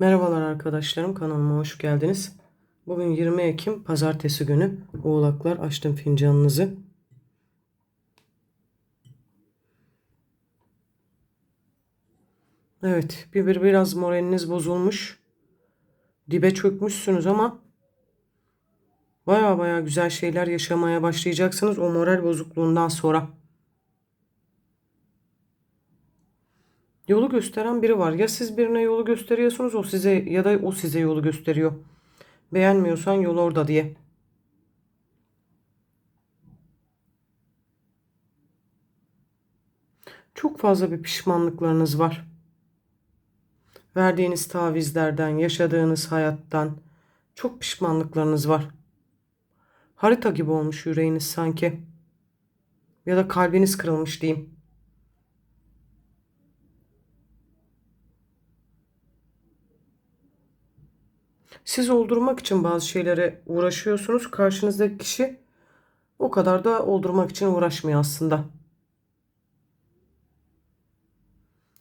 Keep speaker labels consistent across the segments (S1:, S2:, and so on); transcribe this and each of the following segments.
S1: Merhabalar arkadaşlarım kanalıma hoş geldiniz. Bugün 20 Ekim pazartesi günü. Oğlaklar açtım fincanınızı. Evet bir, bir biraz moraliniz bozulmuş. Dibe çökmüşsünüz ama baya baya güzel şeyler yaşamaya başlayacaksınız o moral bozukluğundan sonra. Yolu gösteren biri var. Ya siz birine yolu gösteriyorsunuz o size ya da o size yolu gösteriyor. Beğenmiyorsan yol orada diye. Çok fazla bir pişmanlıklarınız var. Verdiğiniz tavizlerden, yaşadığınız hayattan çok pişmanlıklarınız var. Harita gibi olmuş yüreğiniz sanki. Ya da kalbiniz kırılmış diyeyim. Siz oldurmak için bazı şeylere uğraşıyorsunuz. Karşınızdaki kişi o kadar da oldurmak için uğraşmıyor aslında.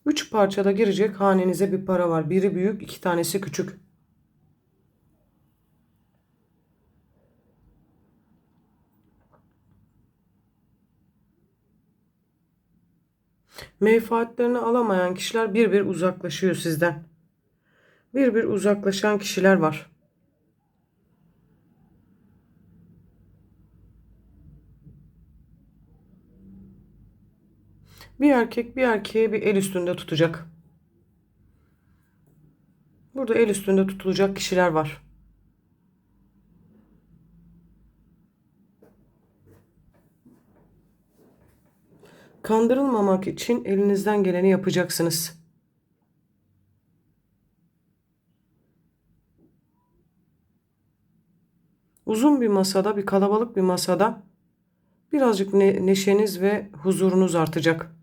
S1: Üç parçada girecek hanenize bir para var. Biri büyük, iki tanesi küçük. Menfaatlerini alamayan kişiler bir bir uzaklaşıyor sizden. Bir bir uzaklaşan kişiler var. Bir erkek bir erkeğe bir el üstünde tutacak. Burada el üstünde tutulacak kişiler var. Kandırılmamak için elinizden geleni yapacaksınız. Uzun bir masada, bir kalabalık bir masada birazcık ne neşeniz ve huzurunuz artacak.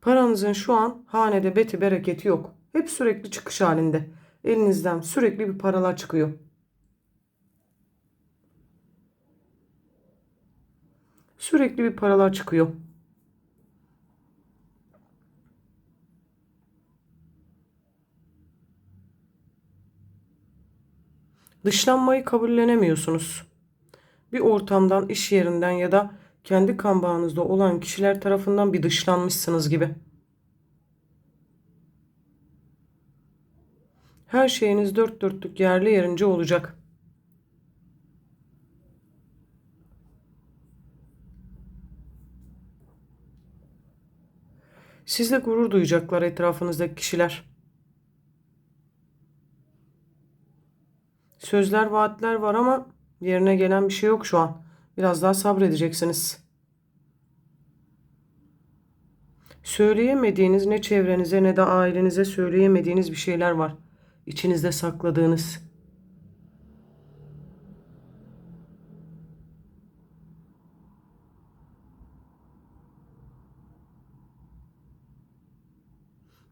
S1: Paranızın şu an hanede beti bereketi yok. Hep sürekli çıkış halinde. Elinizden sürekli bir paralar çıkıyor. Sürekli bir paralar çıkıyor. Dışlanmayı kabullenemiyorsunuz. Bir ortamdan, iş yerinden ya da kendi kan bağınızda olan kişiler tarafından bir dışlanmışsınız gibi. Her şeyiniz dört dörtlük yerli yerince olacak. Sizle gurur duyacaklar etrafınızdaki kişiler. Sözler, vaatler var ama yerine gelen bir şey yok şu an. Biraz daha sabredeceksiniz. Söyleyemediğiniz ne çevrenize ne de ailenize söyleyemediğiniz bir şeyler var. İçinizde sakladığınız.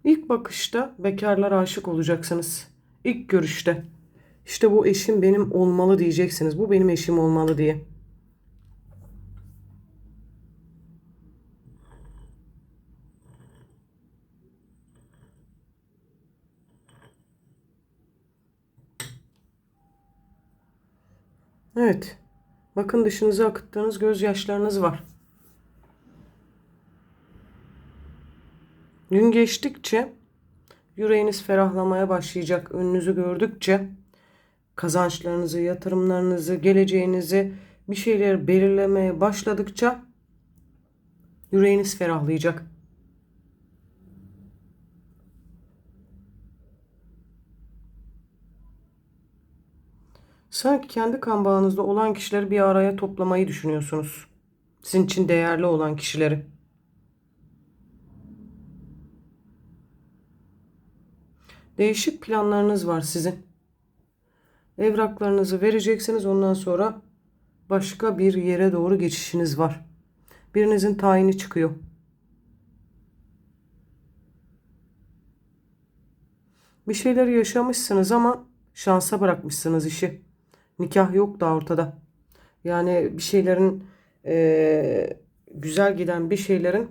S1: İlk bakışta bekarlar aşık olacaksınız. İlk görüşte. İşte bu eşim benim olmalı diyeceksiniz. Bu benim eşim olmalı diye. Evet. Bakın dışınıza akıttığınız gözyaşlarınız var. Gün geçtikçe yüreğiniz ferahlamaya başlayacak. Önünüzü gördükçe kazançlarınızı, yatırımlarınızı, geleceğinizi bir şeyler belirlemeye başladıkça yüreğiniz ferahlayacak. Sanki kendi kan bağınızda olan kişileri bir araya toplamayı düşünüyorsunuz. Sizin için değerli olan kişileri. Değişik planlarınız var sizin. Evraklarınızı vereceksiniz ondan sonra başka bir yere doğru geçişiniz var. Birinizin tayini çıkıyor. Bir şeyler yaşamışsınız ama şansa bırakmışsınız işi. Nikah yok da ortada. Yani bir şeylerin eee, güzel giden bir şeylerin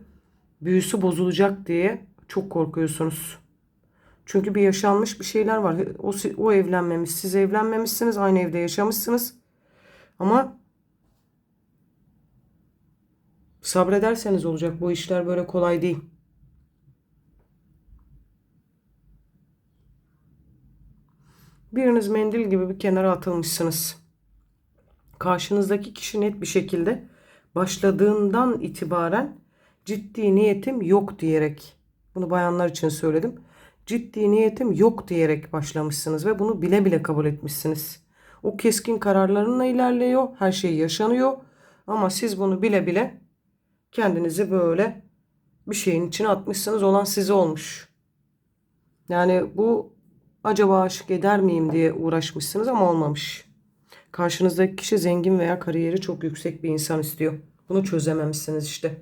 S1: büyüsü bozulacak diye çok korkuyorsunuz. Çünkü bir yaşanmış bir şeyler var. O, o evlenmemiş, siz evlenmemişsiniz, aynı evde yaşamışsınız. Ama sabrederseniz olacak. Bu işler böyle kolay değil. Biriniz mendil gibi bir kenara atılmışsınız. Karşınızdaki kişi net bir şekilde başladığından itibaren ciddi niyetim yok diyerek bunu bayanlar için söyledim. Ciddi niyetim yok diyerek başlamışsınız ve bunu bile bile kabul etmişsiniz. O keskin kararlarınla ilerliyor, her şey yaşanıyor ama siz bunu bile bile kendinizi böyle bir şeyin içine atmışsınız olan size olmuş. Yani bu acaba aşık eder miyim diye uğraşmışsınız ama olmamış. Karşınızdaki kişi zengin veya kariyeri çok yüksek bir insan istiyor. Bunu çözememişsiniz işte.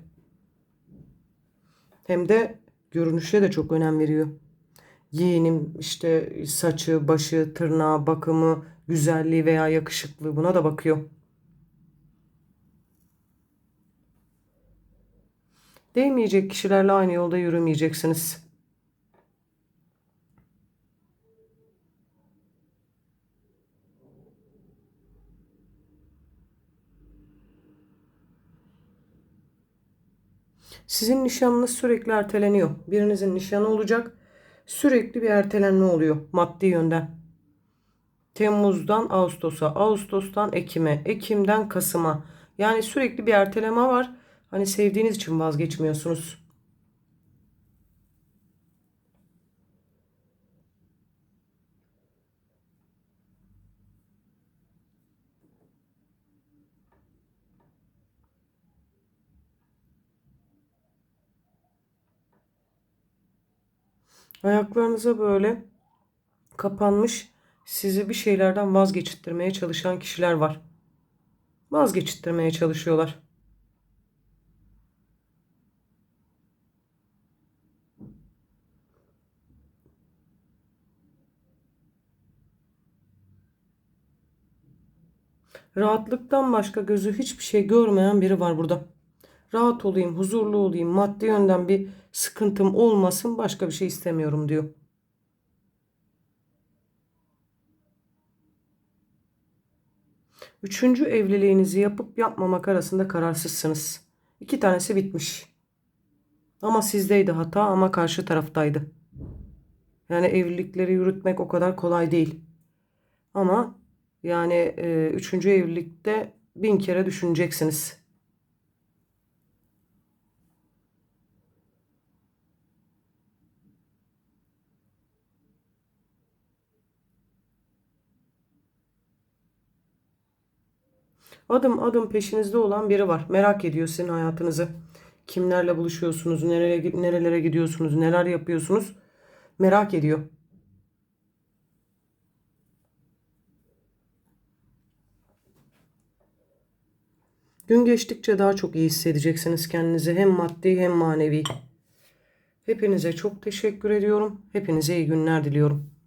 S1: Hem de görünüşe de çok önem veriyor. Yeğenim işte saçı, başı, tırnağı, bakımı, güzelliği veya yakışıklığı buna da bakıyor. Değmeyecek kişilerle aynı yolda yürümeyeceksiniz. Sizin nişanınız sürekli erteleniyor. Birinizin nişanı olacak. Sürekli bir ertelenme oluyor maddi yönden. Temmuz'dan Ağustos'a, Ağustos'tan Ekim'e, Ekim'den Kasım'a. Yani sürekli bir erteleme var. Hani sevdiğiniz için vazgeçmiyorsunuz. Ayaklarınıza böyle kapanmış sizi bir şeylerden vazgeçirtmeye çalışan kişiler var. Vazgeçirtmeye çalışıyorlar. Rahatlıktan başka gözü hiçbir şey görmeyen biri var burada. Rahat olayım, huzurlu olayım, maddi yönden bir sıkıntım olmasın, başka bir şey istemiyorum diyor. Üçüncü evliliğinizi yapıp yapmamak arasında kararsızsınız. İki tanesi bitmiş. Ama sizdeydi hata ama karşı taraftaydı. Yani evlilikleri yürütmek o kadar kolay değil. Ama yani e, üçüncü evlilikte bin kere düşüneceksiniz. Adım adım peşinizde olan biri var. Merak ediyor sizin hayatınızı. Kimlerle buluşuyorsunuz, nereye, nerelere gidiyorsunuz, neler yapıyorsunuz. Merak ediyor. Gün geçtikçe daha çok iyi hissedeceksiniz kendinizi hem maddi hem manevi. Hepinize çok teşekkür ediyorum. Hepinize iyi günler diliyorum.